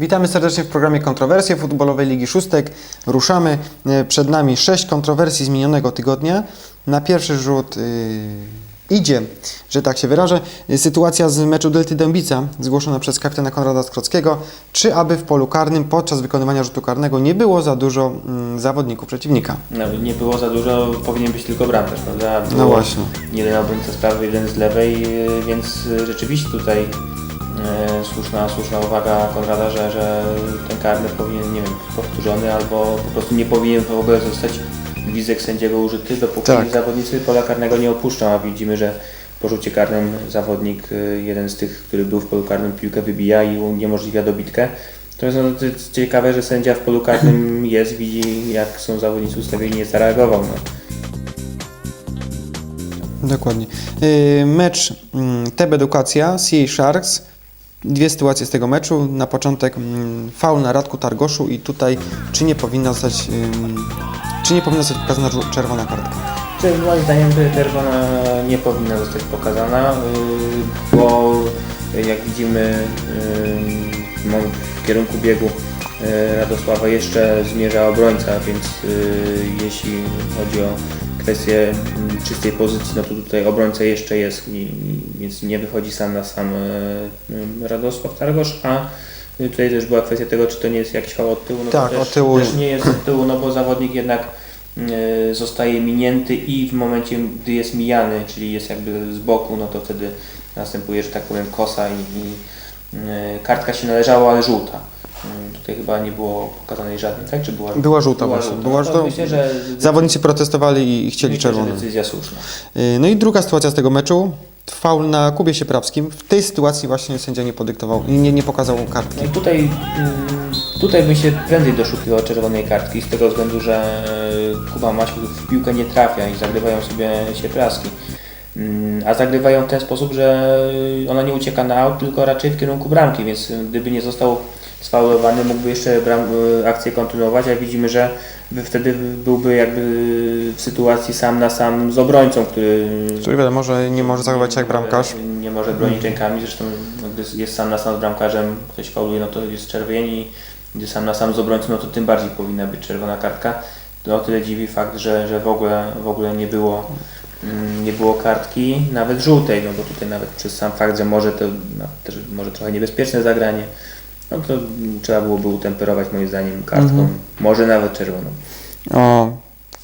Witamy serdecznie w programie Kontrowersje Futbolowej Ligi Szóstek. Ruszamy. E, Przed nami sześć kontrowersji z minionego tygodnia. Na pierwszy rzut y, idzie, że tak się wyrażę, y, sytuacja z meczu Delty Dębica zgłoszona przez kapitana Konrada Skrockiego. Czy aby w polu karnym podczas wykonywania rzutu karnego nie było za dużo mm, zawodników przeciwnika? No, nie było za dużo, powinien być tylko bramkarz, prawda? Było No właśnie. Jeden obrońca z prawej, jeden z lewej, yy, więc yy, rzeczywiście tutaj yy, słuszna, słuszna uwaga Konrada, że, że ten karny powinien, nie wiem, powtórzony albo po prostu nie powinien w ogóle zostać wizek sędziego użyty, dopóki Tak. zawodnicy pola karnego nie opuszczą, a widzimy, że po rzucie karnym zawodnik, yy, jeden z tych, który był w polu karnym, piłkę wybija i uniemożliwia dobitkę. To jest, no, to jest ciekawe, że sędzia w polu karnym jest, widzi jak są zawodnicy ustawieni, nie zareagował. No. Dokładnie. Y, Mecz mm, TB Edukacja, CA Sharks. Dwie sytuacje z tego meczu. Na początek mm, faul na Radku Targoszu i tutaj czy nie powinna zostać, czy nie powinna zostać pokazana czerwona kartka? Czy moim zdaniem czerwona nie powinna zostać pokazana, yy, bo jak widzimy yy, mam w kierunku biegu Radosława jeszcze zmierza obrońca, więc jeśli chodzi o kwestię mm, czystej pozycji, no to tutaj obrońca jeszcze jest, i, więc nie wychodzi sam na sam yy, yy, Radosław Targosz, a tutaj też była kwestia tego, czy to nie jest jakiś fał od tyłu, no Tak, to też, od tyłu. też nie jest od tyłu, no bo zawodnik jednak e, zostaje minięty i w momencie, gdy jest mijany, czyli jest jakby z boku, no to wtedy następuje, że tak powiem, kosa i, i e, kartka się należała, ale żółta. Tutaj chyba nie było pokazanej żadnej, tak? Czy była, Była żółta właśnie, była No to żółta. Myślę, że Zawodnicy protestowali i chcieli myślę, decyzja słuszna. Y, No i druga sytuacja z tego meczu. Faul na Kubie Sieprawskim. W tej sytuacji właśnie sędzia nie podyktował nie, nie pokazał kartki. No i tutaj, mm, tutaj by się prędzej doszukiwał czerwonej kartki z tego względu, że e, Kuba Maśków w piłkę nie trafia i zagrywają sobie się praski. Mm, A zagrywają w ten sposób, że ona nie ucieka na aut, tylko raczej w kierunku bramki, więc gdyby nie został sfaulowany, mógłby jeszcze bram, e, akcję kontynuować, a widzimy, że wtedy byłby jakby w sytuacji sam na sam z obrońcą, który Czyli wiadomo, że nie może zachować jak bramkarz. nie może bronić rękami, zresztą gdy jest sam na sam z bramkarzem, ktoś fauluje, no to jest czerwień i gdy sam na sam z obrońcą, no to tym bardziej powinna być czerwona kartka. To o tyle dziwi fakt, że, że w, ogóle, w ogóle nie było mm, nie było kartki, nawet żółtej, no bo tutaj nawet przez sam fakt, że może to no, też może trochę niebezpieczne zagranie, no to mm, trzeba byłoby utemperować moim zdaniem kartką, może nawet czerwoną. O,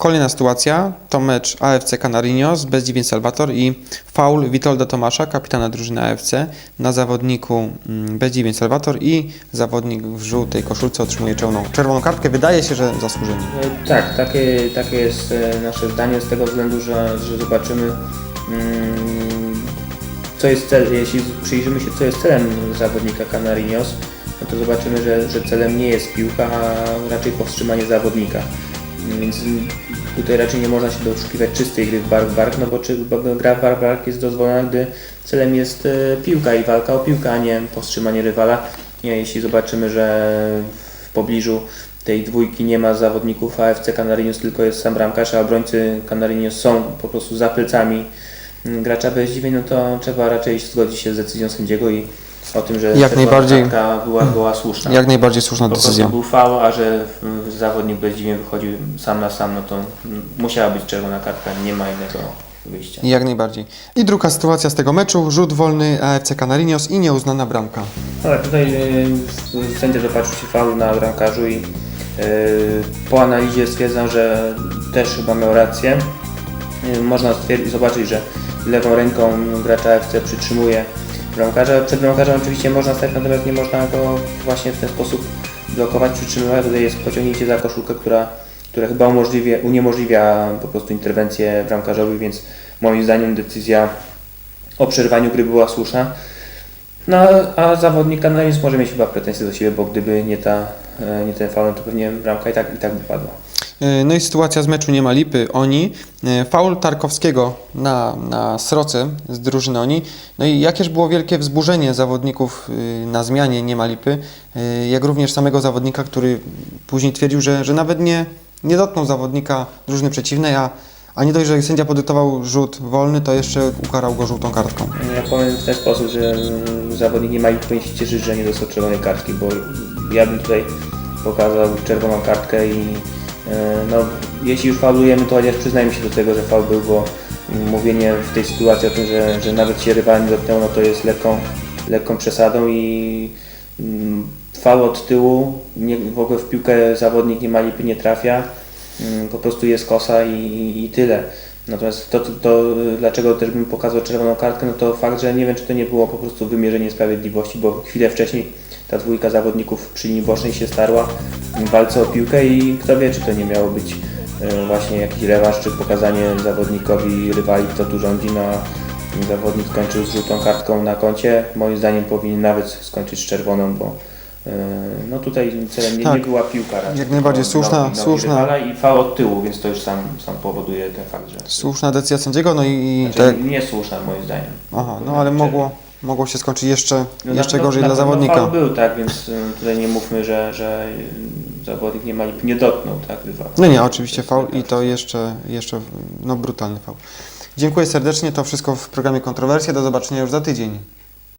kolejna sytuacja to mecz AFC Canarinos bez dziwień Salvator i faul Witolda Tomasza, kapitana drużyny AFC na zawodniku mm, bez dziwień Salvator i zawodnik w żółtej koszulce otrzymuje czerwoną, czerwoną kartkę. Wydaje się, że zasłużenie. E, Tak, takie, takie jest e, nasze zdanie z tego względu, że, że zobaczymy, mm, co jest cel, jeśli przyjrzymy się, co jest celem zawodnika Canarinos, no to zobaczymy, że, że celem nie jest piłka, a raczej powstrzymanie zawodnika. Więc tutaj raczej nie można się doszukiwać czystej gry w bark bark, no bo, czy, gra w bark bark jest dozwolona, gdy celem jest e, piłka i walka o piłkę, a nie powstrzymanie rywala. Jeśli zobaczymy, że w pobliżu tej dwójki nie ma zawodników AFC Canarinos, tylko jest sam bramkarz, a obrońcy Canarinos są po prostu za plecami mm, gracza bez no to trzeba raczej zgodzić się z decyzją sędziego i o tym, że Jak najbardziej. była, była słuszna. Jak najbardziej słuszna po decyzja. był faul, a że zawodnik bez zdziwień wychodził sam na sam, no to musiała być czerwona kartka, nie ma innego wyjścia. Jak najbardziej. I druga sytuacja z tego meczu, rzut wolny AFC Canarinos i nieuznana bramka. Ale tutaj y, sędzia dopatrzył się faulu na bramkarzu i y, po analizie stwierdzam, że też chyba miał rację. Y, można zobaczyć, że lewą ręką gracza FC przytrzymuje bramkarza. Przed bramkarzem oczywiście można stać, natomiast nie można go właśnie w ten sposób blokować, przytrzymywać. Tutaj jest pociągnięcie za koszulkę, która, która chyba umożliwia, uniemożliwia po prostu interwencję bramkarzowi, więc moim zdaniem decyzja o przerwaniu gry była słuszna. No, a zawodnik Canarinos może mieć chyba pretensje do siebie, bo gdyby nie, ta, e, nie ten faul, to pewnie bramka i tak, i tak by padła. E, No i sytuacja z meczu nie ma lipy. Oni, e, faul Tarkowskiego na, na Sroce z drużyny Oni. No i jakież było wielkie wzburzenie zawodników y, na zmianie nie ma lipy, jak również samego zawodnika, który później twierdził, że, że nawet nie, nie dotknął zawodnika drużyny przeciwnej, a, a nie dość, że sędzia podyktował rzut wolny, to jeszcze ukarał go żółtą kartką. Ja powiem w ten sposób, że zawodnik nie ma powinien się cieszyć, że nie dostał czerwonej kartki, bo ja bym tutaj pokazał czerwoną kartkę i e, no, jeśli już faulujemy, to chociaż przyznajmy się do tego, że faul był, bo mm, mówienie w tej sytuacji o tym, że, że nawet się rywal nie dotknął, no to jest lekką, lekką przesadą i mm, faul od tyłu, nie, w ogóle w piłkę zawodnik nie ma lipy, nie trafia, mm, po prostu jest kosa i, i, i tyle. Natomiast to, to, to, dlaczego też bym pokazał czerwoną kartkę, no to fakt, że nie wiem, czy to nie było po prostu wymierzenie sprawiedliwości, bo chwilę wcześniej ta dwójka zawodników przy linii bocznej się starła w walce o piłkę i kto wie, czy to nie miało być y, właśnie jakiś rewanż, czy pokazanie zawodnikowi rywali, kto tu rządzi, no a zawodnik skończył z żółtą kartką na koncie. Moim zdaniem powinien nawet skończyć z czerwoną, bo no tutaj celem nie, Tak. nie była piłka raczej. Jak najbardziej słuszna- nogi- nogi słuszna. I fał od tyłu, więc to już sam, sam powoduje ten fakt, że... Słuszna decyzja sędziego, no i, Znaczy, tak. Niesłuszna moim zdaniem. Aha, no ale mogło, mogło się skończyć jeszcze, No jeszcze na- gorzej na dla pewno zawodnika. Faul był, tak, więc y, tutaj nie mówmy, że, że y, zawodnik nie ma lip, nie dotknął, tak, rywala. No nie, oczywiście faul i to jeszcze, jeszcze no brutalny faul. Dziękuję serdecznie, to wszystko w programie Kontrowersje. Do zobaczenia już za tydzień.